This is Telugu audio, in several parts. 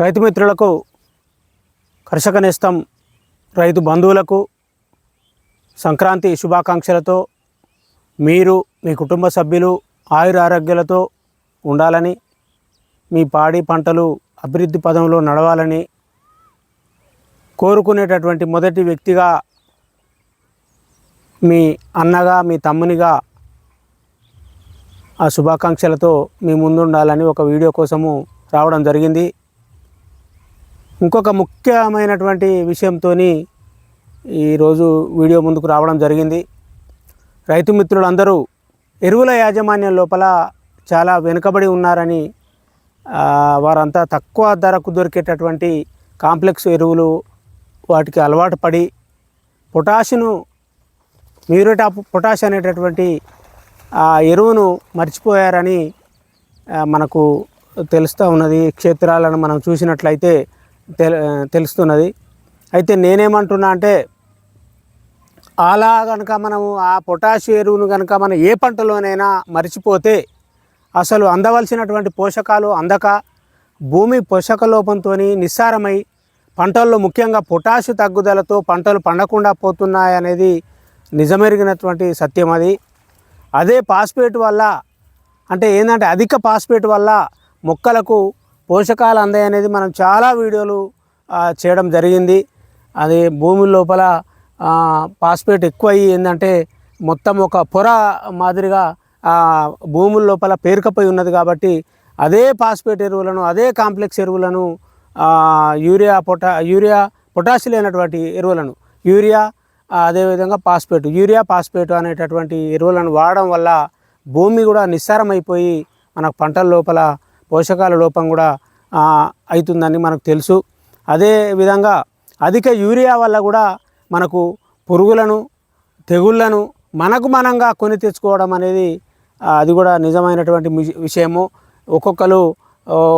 రైతు మిత్రులకు కర్షక నేస్తం రైతు బంధువులకు సంక్రాంతి శుభాకాంక్షలతో మీరు మీ కుటుంబ సభ్యులు ఆయుర ఆరోగ్యాలతో ఉండాలని మీ పాడి పంటలు అభివృద్ధి పదంలో నడవాలని కోరుకునేటటువంటి మొదటి వ్యక్తిగా మీ అన్నగా మీ తమ్మునిగా ఆ శుభాకాంక్షలతో మీ ముందుండాలని ఒక వీడియో కోసము రావడం జరిగింది. ఇంకొక ముఖ్యమైనటువంటి విషయంతో ఈరోజు వీడియో ముందుకు రావడం జరిగింది. రైతు మిత్రులందరూ ఎరువుల యాజమాన్యం లోపల చాలా వెనుకబడి ఉన్నారని వారంతా తక్కువ ధరకు దొరికేటటువంటి కాంప్లెక్స్ ఎరువులు వాటికి అలవాటు పడి పొటాషును మ్యూరేట్ ఆఫ్ పొటాష్ అనేటటువంటి ఆ ఎరువును మర్చిపోయారని మనకు తెలుస్తూ ఉన్నది. క్షేత్రాలను మనం చూసినట్లయితే తెలుస్తున్నది. అయితే నేనేమంటున్నా అంటే అలా కనుక మనము ఆ పొటాష్ ఎరువును కనుక మనం ఏ పంటలోనైనా మర్చిపోతే అసలు అందవలసినటువంటి పోషకాలు అందక భూమి పోషక లోపంతో నిస్సారమై పంటల్లో ముఖ్యంగా పొటాషు తగ్గుదలతో పంటలు పండకుండా పోతున్నాయనేది నిజమెరిగినటువంటి సత్యం అది. అదే పాస్పేట్ వల్ల అంటే ఏంటంటే అధిక పాస్పేట్ వల్ల మొక్కలకు పోషకాలు అందాయి అనేది మనం చాలా వీడియోలు చేయడం జరిగింది. అది భూమి లోపల పాస్పేట్ ఎక్కువ అయ్యి ఏంటంటే మొత్తం ఒక పొర మాదిరిగా భూముల లోపల పేరుకపోయి ఉన్నది కాబట్టి అదే పాస్పేట్ ఎరువులను అదే కాంప్లెక్స్ ఎరువులను యూరియా పొటా యూరియా పొటాష్ లేనటువంటి ఎరువులను యూరియా అదేవిధంగా పాస్పేట్ యూరియా పాస్పేట్ అనేటటువంటి ఎరువులను వాడడం వల్ల భూమి కూడా నిస్సారమైపోయి మనకు పంటల లోపల పోషకాల లోపం కూడా అవుతుందని మనకు తెలుసు. అదే విధంగా అధిక యూరియా వల్ల కూడా మనకు పురుగులను తెగుళ్ళను మనకు మనంగా కొని తెచ్చుకోవడం అనేది అది కూడా నిజమైనటువంటి విషయము. ఒక్కొక్కరు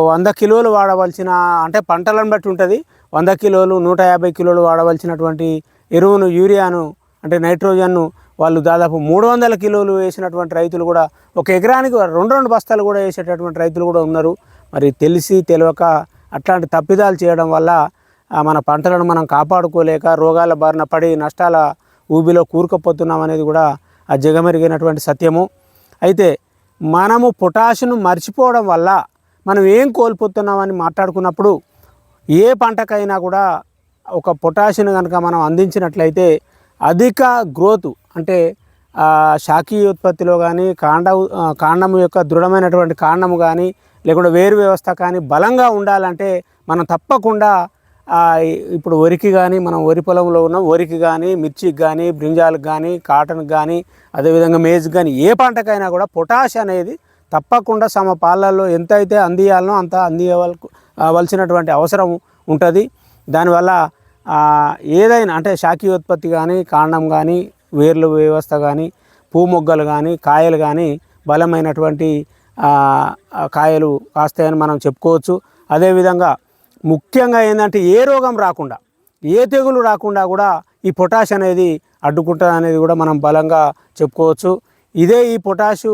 వంద కిలోలు వాడవలసిన అంటే పంటలను బట్టి ఉంటుంది. వంద కిలోలు నూట యాభై కిలోలు వాడవలసినటువంటి ఎరువును యూరియాను అంటే నైట్రోజన్ను వాళ్ళు దాదాపు మూడు వందల కిలోలు వేసినటువంటి రైతులు కూడా ఒక ఎకరానికి రెండు రెండు బస్తాలు కూడా వేసేటటువంటి రైతులు కూడా ఉన్నారు. మరి తెలిసి తెలియక అట్లాంటి తప్పిదాలు చేయడం వల్ల మన పంటలను మనం కాపాడుకోలేక రోగాల బారిన పడి నష్టాల ఊబిలో కూరుకుపోతున్నాం అనేది కూడా ఆ జగమెరిగినటువంటి సత్యము. అయితే మనము పొటాషును మర్చిపోవడం వల్ల మనం ఏం కోల్పోతున్నామని మాట్లాడుకున్నప్పుడు ఏ పంటకైనా కూడా ఒక పొటాషియం కనుక మనం అందించినట్లయితే అధిక గ్రోత్ అంటే ఆ, ఉత్పత్తిలో కానీ కాండ కాండము యొక్క దృఢమైనటువంటి కాండము కానీ లేకుంటే వేరు వ్యవస్థ కానీ బలంగా ఉండాలంటే మనం తప్పకుండా ఇప్పుడు వరికి కానీ మనం వరి పొలంలో ఉన్న వరికి కానీ మిర్చికి కానీ బ్రింజాలకు కానీ కాటన్కి కానీ అదేవిధంగా మేజ్కి కానీ ఏ పంటకైనా కూడా పొటాష్ అనేది తప్పకుండా సమ పాలల్లో ఎంత అయితే అందియాలనో అంత అందియవలసినటువంటి అవసరం ఉంటుంది. దానివల్ల ఏదైనా అంటే శాఖీయ ఉత్పత్తి కానీ కాండం కానీ వేర్ల వ్యవస్థ కానీ పూ మొగ్గలు కానీ కాయలు కానీ బలమైనటువంటి కాయలు కాస్తాయని మనం చెప్పుకోవచ్చు. అదేవిధంగా ముఖ్యంగా ఏంటంటే ఏ రోగం రాకుండా ఏ తెగులు రాకుండా కూడా ఈ పొటాష్ అనేది అడ్డుకుంటుంది అనేది కూడా మనం బలంగా చెప్పుకోవచ్చు. ఇదే ఈ పొటాషు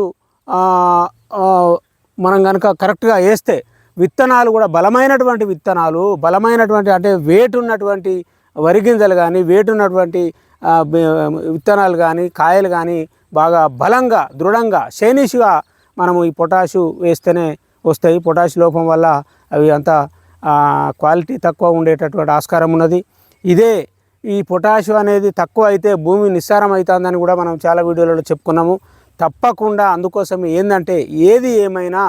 మనం కనుక కరెక్ట్గా వేస్తే విత్తనాలు కూడా బలమైనటువంటి విత్తనాలు బలమైనటువంటి అంటే వేటు ఉన్నటువంటి వరి గింజలు కానీ వేటు ఉన్నటువంటి విత్తనాలు కానీ కాయలు కానీ బాగా బలంగా దృఢంగా శైనిష్గా మనము ఈ పొటాషు వేస్తేనే వస్తాయి. పొటాష్ లోపం వల్ల అవి అంత క్వాలిటీ తక్కువ ఉండేటటువంటి ఆస్కారం ఉన్నది. ఇదే ఈ పొటాషు అనేది తక్కువ అయితే భూమి నిస్సారం అవుతుందని కూడా మనం చాలా వీడియోలలో చెప్పుకున్నాము. తప్పకుండా అందుకోసం ఏంటంటే ఏది ఏమైనా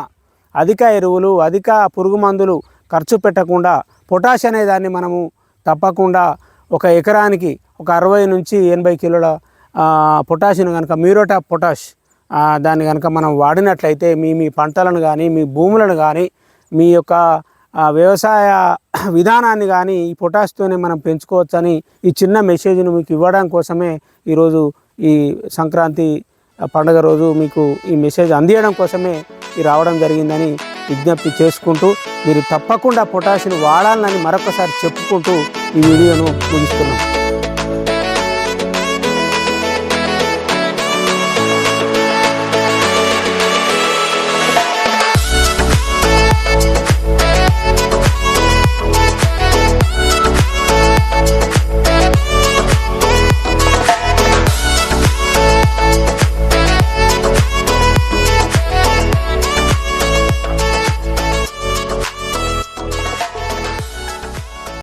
అధిక ఎరువులు అధిక పురుగు మందులు ఖర్చు పెట్టకుండా పొటాష్ అనే దాన్ని మనము తప్పకుండా ఒక ఎకరానికి ఒక అరవై నుంచి ఎనభై కిలోల ఆ, పొటాషియం కనుక మ్యూరోటా పొటాష్ దాన్ని కనుక మనం వాడినట్లయితే మీ మీ పంటలను కానీ మీ భూములను కానీ మీ యొక్క వ్యవసాయ విధానాన్ని కానీ ఈ పొటాష్తోనే మనం పెంచుకోవచ్చని ఈ చిన్న మెసేజ్ను మీకు ఇవ్వడం కోసమే ఈరోజు ఈ సంక్రాంతి పండుగ రోజు మీకు ఈ మెసేజ్ అందియడం కోసమే ఈ రావడం జరిగిందని విజ్ఞప్తి చేసుకుంటూ మీరు తప్పకుండా పొటాషియం వాడాలని మరొకసారి చెప్పుకుంటూ ఈ వీడియోను ముగిస్తున్నాం.